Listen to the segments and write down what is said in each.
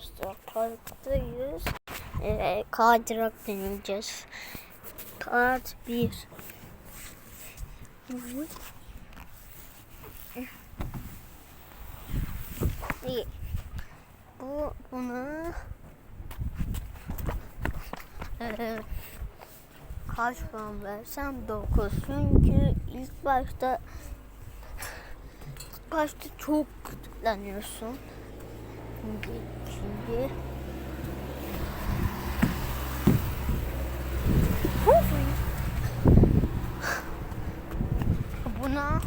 Arkadaşlar parktayız. Ee, kaydırak deneyeceğiz. Kart 1. İyi. Bu bunu ee, kaç puan versem 9 çünkü ilk başta başta çok kutlanıyorsun. Şimdi, şimdi buna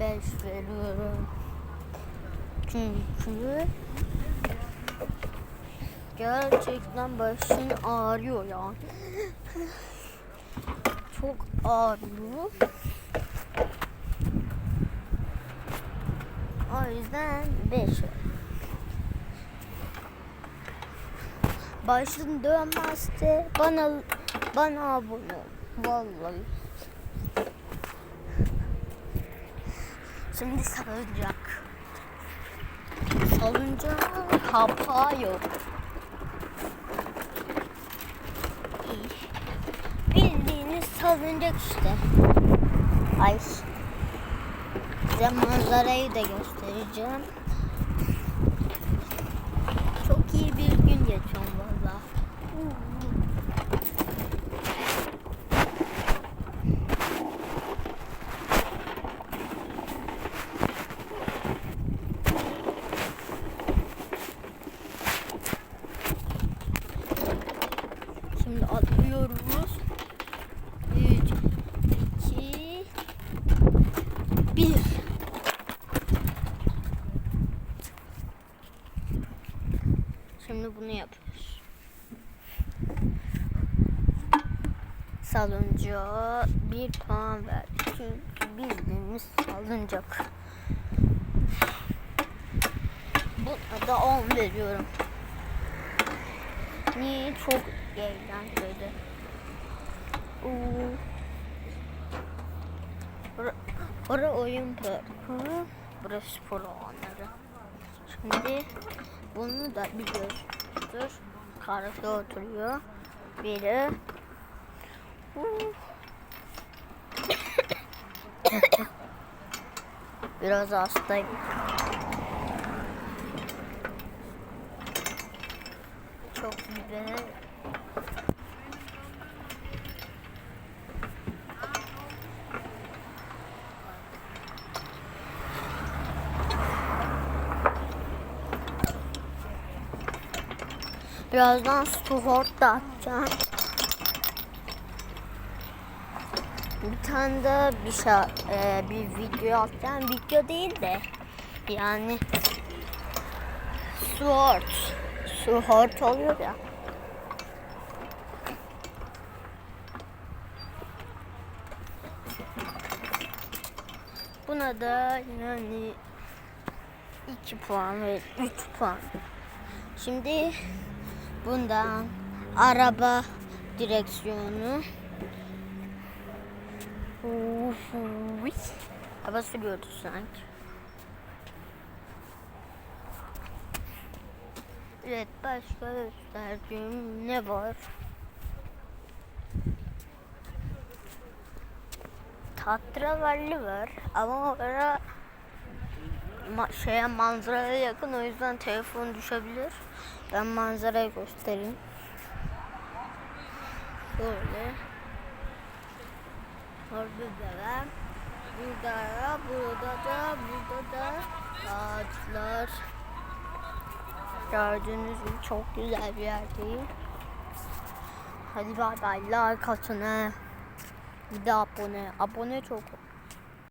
5 veriyorum. Çünkü gerçekten başın ağrıyor yani. Çok ağrıyor. O yüzden 5 Başın dönmezse bana bana abone. Vallahi. Şimdi salıncak. Salıncak kapağı yok. Bildiğiniz salıncak işte. Ay. Size manzarayı da göstereceğim. Çok iyi bir gün geçiyorum valla. Şimdi atlıyoruz. 3, 2, 1. Şimdi bunu yapıyoruz. Salıncağa bir puan verdik. Çünkü bildiğimiz salıncak. Buna da 10 veriyorum. Niye? Çok. Bura, bura oyun parkı. Burası spor alanları. Şimdi bunu da biliyordur. Karşı oturuyor. Biri. Biraz hastayım. Çok güzel. Birazdan sport da atacağım. Bir tane de bir şey, e, bir video atacağım. Video değil de yani sport. Sport oluyor ya. Buna da yani 2 puan ve 3 puan. Şimdi bundan araba direksiyonu Uf, uf. Araba sürüyordu sanki. Evet başka gösterdiğim ne var? Tatravalli var ama orada ma şeye manzaraya yakın o yüzden telefon düşebilir. Ben manzarayı göstereyim. Şöyle. Orada da. Burada da, burada da, burada da ağaçlar. Gördüğünüz gibi çok güzel bir yer değil. Hadi bay bay like atın he. Bir de abone. Abone çok